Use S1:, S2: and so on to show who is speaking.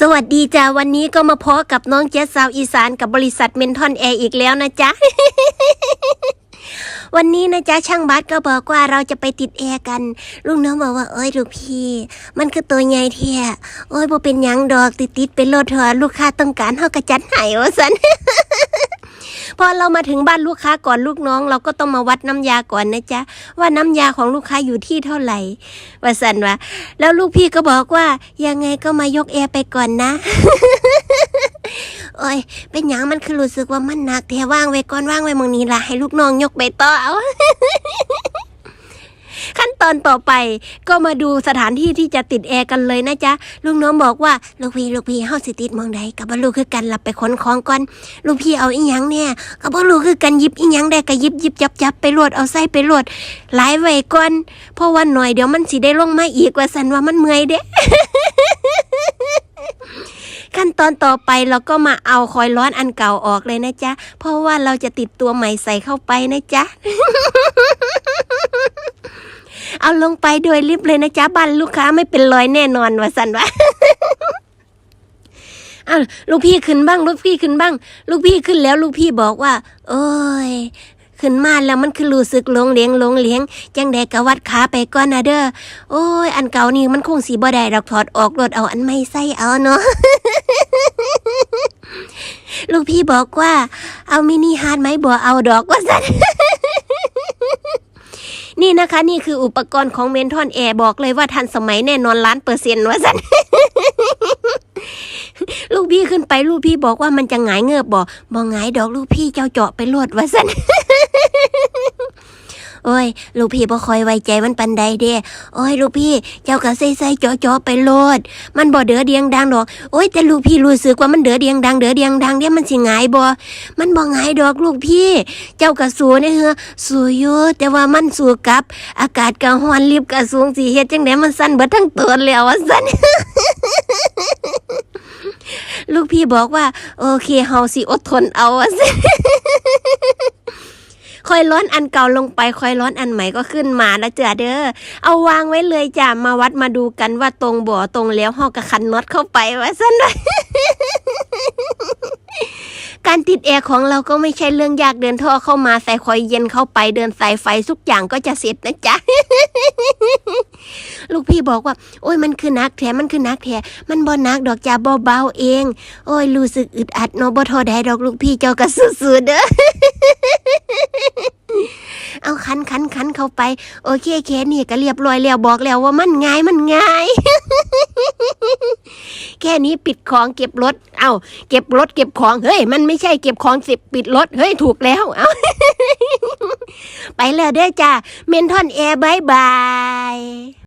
S1: สวัสดีจ้าวันนี้ก็มาพอกับน้องเจสสาวอีสานกับบริษัทเมนทอนแอร์อีกแล้วนะจ๊ะ วันนี้นะจ๊ะช่างบัสก็บอกว่าเราจะไปติดแอร์กัน ลุงน้องบอกว่าเอ้ยลูกพี่ มันคือตัวใหญ่เท่โอ้ยบ่เป็นหยังดอกติดติดเป็นรถเถอะลูกค้าต้องการเฮากระจัดให้ว่าสัน พอเรามาถึงบ้านลูกค้าก่อนลูกน้อง เราก็ต้องมาวัดน้ำยาก่อนนะจ๊ะว่าน้ำยาของลูกค้าอยู่ที่เท่าไหร่ว่าสันวะแล้วลูกพี่ก็บอกว่ายังไงก็มายกแอร์ไปก่อนนะโอ้ย เป็นอยังมันคือรู้สึกว่ามันหนักแต่ว่างไว้ก่อนว่างไว้มองนี้ละให้ลูกน้องยกไปต่อเอา ตอนต่อไป ก็มาดูสถานที่ที่จะติดแอร์กันเลยนะจ๊ะลุงน้องบอกว่าลูกพี่ลูกพี่เฮาสิติดมองใดกับบ่รู้คือกันหลับไปขนของก่อนลูกพี่เอาอีหยังเนี่ยก็บ่รู้คือกันยิบอีหยังได้ก็ยิบยิบจับจับไปโหลดเอาใส่ไปโหลดหลายไว้ก่อนเพราะว่าหน่อยเดี๋ยวมันสิได้ลงมาอีกว่าสันว่ามันเมื่อยเด้ขั้นตอนต่อไปเราก็มาเอาคอยร้อนอันเก่าออกเลยนะจ๊ะ เพราะว่าเราจะติดตัวใหม่ใส่เข้าไปนะจ๊ะ เอาลงไปโดยรีบเลยนะจ๊ะบ้านลูกค้าไม่เป็นรอยแน่นอนว่าสันวะอ้าวลูกพี่ขึ้นบ้าง ลูกพี่ขึ้นบ้าง ลูกพี่ขึ้นแล้ว ลูกพี่บอกว่า โอ้ยขึ้นมาแล้วมันคือรู้สึกหลงเลี้ยงหลงเลี้ยง จังใดกะวัดขาไปก่อนนะเด้อโอ้ย อันเก่านี่มันคงสีบ่ได้ดอกถอดออกรถเอาอันไม่ใส่เอาเนาะลูกพี่บอกว่า เอามินิฮาร์ดไหมบ่เอาดอกว่าสัน นี่นะคะ นี่คืออุปกรณ์ของเมนทอนแอร์บอกเลยว่าทันสมัยแน่นอนล้านเปอร์เซ็นต์ว่าสันลูกพี่ขึ้นไปลูกพี่บอกว่ามันจะหงายเงือบบอกบอกหงายดอกลูกพี่เจ้าเจาะไปรวดว่าสัน โอ้ย ลูกพี่บ่คอยไว้ใจมันปันใดเด้โอ้ย ลูกพี่ เจ้าก็ใส่ใส่จาะเจาะไปโลด มันบ่เดือเดียงดังดอก โอ้ยแต่ลูกพี่รู้สึกว่ามันเดือเดียงดังเดือเดียงดังเดี๋ยมันสิหงายบ่มันบ่หงายดอกลูกพี่ เจ้าก็สู้เนี่ยเฮือสู้อยู่แต่ว่ามันสู้กับ อากาศก็ร้อนรีบก็สูงสิเฮ็ดจังได๋มันสั่นเบิดทั้งตัวแล้วว่าสั่นลูกพี่บอกว่า โอเคเฮาสิอดทนเอาว่าสิ ค่อยร้อนอันเก่าลงไปค่อยร้อนอันใหม่ก็ขึ้นมาแล้วเจ้ะเด้อเอาวางไว้เลยจ้ะมาวัดมาดูกันว่าตรงบ่ตรงแล้วหอกกระคันน็อตเข้าไปว่าซั่น การติดแอร์ของเราก็ไม่ใช่เรื่องยากเดินท่อเข้ามาใส่คอยเย็นเข้าไปเดินสายไฟทุกอย่างก็จะเสร็จนะจ๊ะ ลูกพี่บอกว่า โอ้ยมันคือนักแท้มันคือนักแท้มันบ่นักดอกจ้าเบาๆเอง โอ้ยรู้สึกอึดอัดเนาะบ่ทอได้ดอกลูกพี่เจ้าก็สู้ๆเด้อเอาคันคันคันเข้าไป โอเคแค่นี้ก็เรียบร้อยแล้วบอกแล้วว่ามันง่ายมันง่าย แค่นี้ปิดของเก็บรถ เอาเก็บรถเก็บของ เฮ้ย มันไม่ใช่เก็บของสิบปิดรถ เฮ้ย ถูกแล้ว เอาไปเลยเด้อจ้าเมนทอนแอร์บายบาย